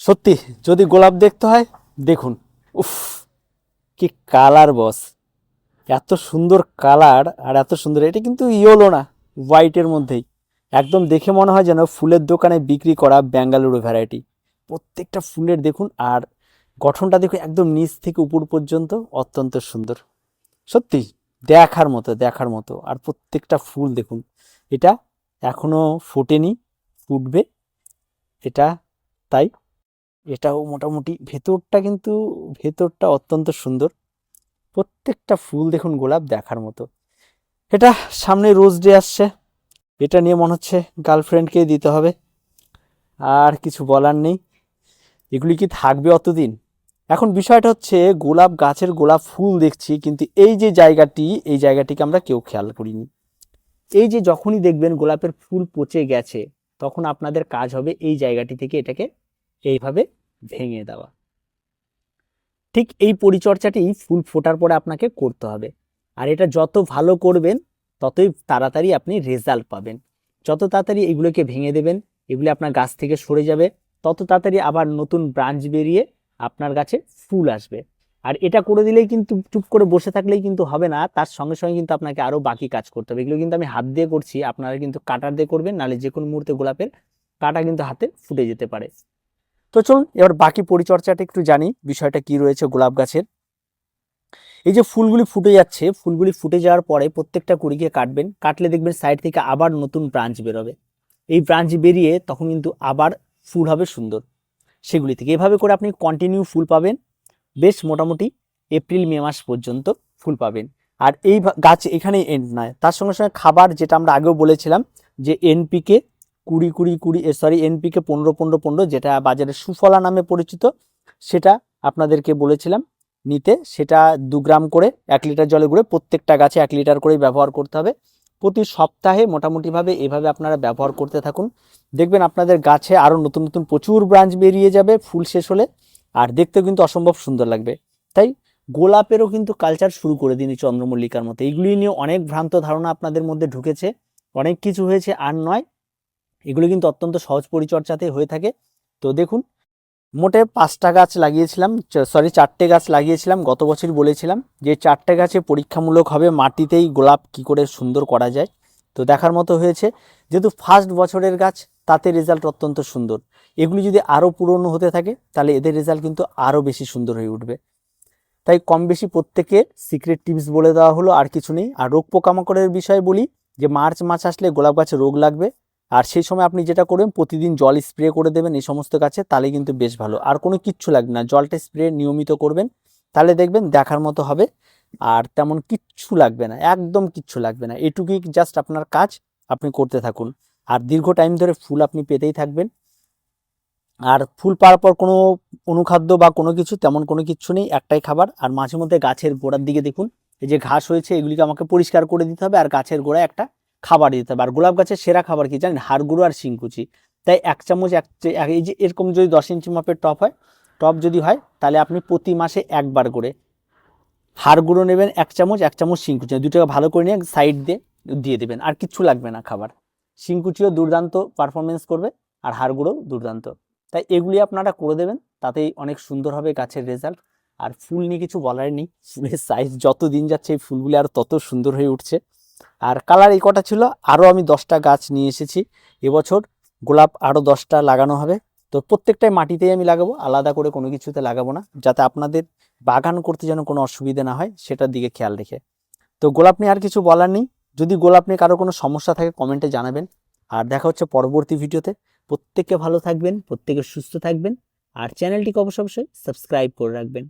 সত্যি, যদি গোলাপ দেখতে হয়, দেখুন। উফ, কি কালার, বস। এত সুন্দর কালার আর এত সুন্দর, এটা কিন্তু ইয়েলো না, হোয়াইটের মধ্যেই। একদম দেখে মনে হয় যেন ফুলের দোকানে বিক্রি করা ব্যাঙ্গালুরু ভ্যারাইটি প্রত্যেকটা ফুলের দেখুন, আর গঠনটা দেখুন একদম নিচ থেকে উপর পর্যন্ত অত্যন্ত সুন্দর। সত্যি, দেখার মতো দেখার মতো, আর প্রত্যেকটা ফুল দেখুন। এটা এখনও ফোটেনি, ফুটবে। এটা তাই। এটাও মোটামুটি। ভেতরটা কিন্তু, ভেতরটা অত্যন্ত সুন্দর। প্রত্যেকটা ফুল দেখুন গোলাপ দেখার মতো। এটা সামনে রোজ ডে আসছে। এটা নিয়ে মনে হচ্ছে গার্লফ্রেন্ডকে দিতে হবে। আর কিছু বলার নেই। এগুলি কি থাকবে অতদিন? এখন বিষয়টা হচ্ছে গোলাপ গাছের গোলাপ ফুল দেখছি, কিন্তু এই যে জায়গাটি, এই জায়গাটিকে আমরা কেউ খেয়াল করিনি। এই যে যখনই দেখবেন গোলাপের ফুল পচে গেছে, তখন আপনাদের কাজ হবে এই জায়গাটি থেকে এটাকে এইভাবে ভেঙে দেওয়া। ঠিক এই পরিচর্যাটি ফুল ফোটার পরে আপনাকে করতে হবে। আর এটা যত ভালো করবেন, ততই তাড়াতাড়ি আপনি রেজাল্ট পাবেন। যত তাড়াতাড়ি এগুলোকে ভেঙে দেবেন, এগুলি আপনার গাছ থেকে সরে যাবে, তত তাড়াতাড়ি আবার নতুন ব্রাঞ্চ বেরিয়ে আপনার গাছে ফুল আসবে। আর এটা করে দিলেই কিন্তু, চুপ করে বসে থাকলেই কিন্তু হবে না, তার সঙ্গে সঙ্গে কিন্তু আপনাকে আরও বাকি কাজ করতে হবে। এগুলো কিন্তু আমি হাত দিয়ে করছি, আপনারা কিন্তু কাটার দিয়ে করবেন, নাহলে যে কোনো মুহূর্তে গোলাপের কাটা কিন্তু হাতে ফুটে যেতে পারে। তো চলুন, এবার বাকি পরিচর্যাটা একটু জানি, বিষয়টা কি রয়েছে গোলাপ গাছের। এই যে ফুলগুলি ফুটে যাচ্ছে, ফুলগুলি ফুটে যাওয়ার পরে প্রত্যেকটা কুড়িকে কাটবেন, কাটলে দেখবেন সাইড থেকে আবার নতুন ব্রাঞ্চ বেরোবে। এই ব্রাঞ্চ বেরিয়ে তখন কিন্তু আবার ফুল হবে সুন্দর। সেগুলি থেকে এভাবে করে আপনি কন্টিনিউ ফুল পাবেন। বেশ মোটামুটি এপ্রিল, মে মাস পর্যন্ত ফুল পাবেন। আর এই গাছ এখানেই এন্ড নয়। তার সঙ্গে সঙ্গে খাবার যেটা আমরা আগেও বলেছিলাম, যে এনপিকে কুড়ি কুড়ি কুড়ি সরি এনপিকে পনেরো পনেরো পনেরো, যেটা বাজারে সুফলা নামে পরিচিত, সেটা আপনাদেরকে বলেছিলাম নিতে। সেটা দু গ্রাম করে এক লিটার জলে গুঁড়ে প্রত্যেকটা গাছে এক লিটার করে ব্যবহার করতে হবে। প্রতি সপ্তাহে মোটামুটিভাবে এভাবে আপনারা ব্যবহার করতে থাকুন। দেখবেন আপনাদের গাছে আরও নতুন নতুন প্রচুর ব্রাঞ্চ বেরিয়ে যাবে, ফুল শেষ হলে, আর দেখতেও কিন্তু অসম্ভব সুন্দর লাগবে। তাই গোলাপেরও কিন্তু কালচার শুরু করে দিন চন্দ্রমল্লিকার মতো। এইগুলি নিয়ে অনেক ভ্রান্ত ধারণা আপনাদের মধ্যে ঢুকেছে। অনেক কিছু হয়েছে আর নয়। এগুলো কিন্তু অত্যন্ত সহজ পরিচর্যাতে হয়ে থাকে। তো দেখুন, মোটে পাঁচটা গাছ লাগিয়েছিলাম সরি চারটে গাছ লাগিয়েছিলাম, গত বছর বলেছিলাম যে চারটে গাছে পরীক্ষামূলক হবে, মাটিতেই গোলাপ কি করে সুন্দর করা যায়। তো দেখার মতো হয়েছে, যেহেতু ফার্স্ট বছরের গাছ, তাতে রেজাল্ট অত্যন্ত সুন্দর। এগুলি যদি আরও পুরনো হতে থাকে, তাহলে এদের রেজাল্ট কিন্তু আরও বেশি সুন্দর হয়ে উঠবে। তাই কম বেশি প্রত্যেকে সিক্রেট টিপস বলে দেওয়া হলো, আর কিছু নেই। আর রোগ পোকামাকড়ের বিষয়ে বলি, যে মার্চ মাস আসলে গোলাপ গাছে রোগ লাগবে আর সেই সময় আপনি যেটা করবেন, প্রতিদিন জল স্প্রে করে দেবেন এই সমস্ত গাছে, তাহলে কিন্তু বেশ ভালো। আর কোনো কিচ্ছু লাগবে না, জলটা স্প্রে নিয়মিত করবেন, তাহলে দেখবেন দেখার মতো হবে। আর তেমন কিচ্ছু লাগবে না, একদম কিচ্ছু লাগবে না। এটুকুই জাস্ট আপনার কাজ, আপনি করতে থাকুন। আর দীর্ঘ টাইম ধরে ফুল আপনি পেতেই থাকবেন। আর ফুল পাওয়ার পর কোনো অনুখাদ্য বা কোনো কিছু, তেমন কোনো কিছু নেই, একটাই খাবার। আর মাঝে মধ্যে গাছের গোড়ার দিকে দেখুন, এই যে ঘাস হয়েছে, এগুলিকে আমাকে পরিষ্কার করে দিতে হবে। আর গাছের গোড়ায় একটা খাবার দিতে হবে। আর গোলাপ গাছের সেরা খাবার কি জানেন? হাড়গুঁড়ো আর শিংকুচি। তাই এক চামচ, এক এই যে এরকম যদি দশ ইঞ্চি মাপের টপ হয়, টপ যদি হয়, তাহলে আপনি প্রতি মাসে একবার করে হাড় গুঁড়ো নেবেন এক চামচ এক চামচ শিংকুচি। দুটোকে ভালো করে নিয়ে সাইড দিয়ে দিয়ে দেবেন। আর কিচ্ছু লাগবে না খাবার। শিংকুচিও দুর্দান্ত পারফরমেন্স করবে আর হাড় গুঁড়ো দুর্দান্ত। তাই এগুলি আপনারা করে দেবেন, তাতেই অনেক সুন্দর হবে গাছের রেজাল্ট আর ফুল নিয়ে কিছু বলার নেই। ফুলের সাইজ যত দিন যাচ্ছে, এই ফুলগুলি আর তত সুন্দর হয়ে উঠছে। আর কালার এই কটা ছিল আরও আমি দশটা গাছ নিয়ে এসেছি। এবছর গোলাপ আরও দশটা লাগানো হবে। তো প্রত্যেকটাই মাটিতেই আমি লাগাবো, আলাদা করে কোনো কিছুতে লাগাবো না, যাতে আপনাদের বাগান করতে যেন কোনো অসুবিধা না হয়, সেটার দিকে খেয়াল রেখে। তো গোলাপ নিয়ে আর কিছু বলার নেই। যদি গোলাপ নিয়ে কারও কোনো সমস্যা থাকে, কমেন্টে জানাবেন। আর দেখা হচ্ছে পরবর্তী ভিডিওতে। প্রত্যেকে ভালো থাকবেন, প্রত্যেকে সুস্থ থাকবেন। আর চ্যানেলটিকে অবশ্যই অবশ্যই সাবস্ক্রাইব করে রাখবেন।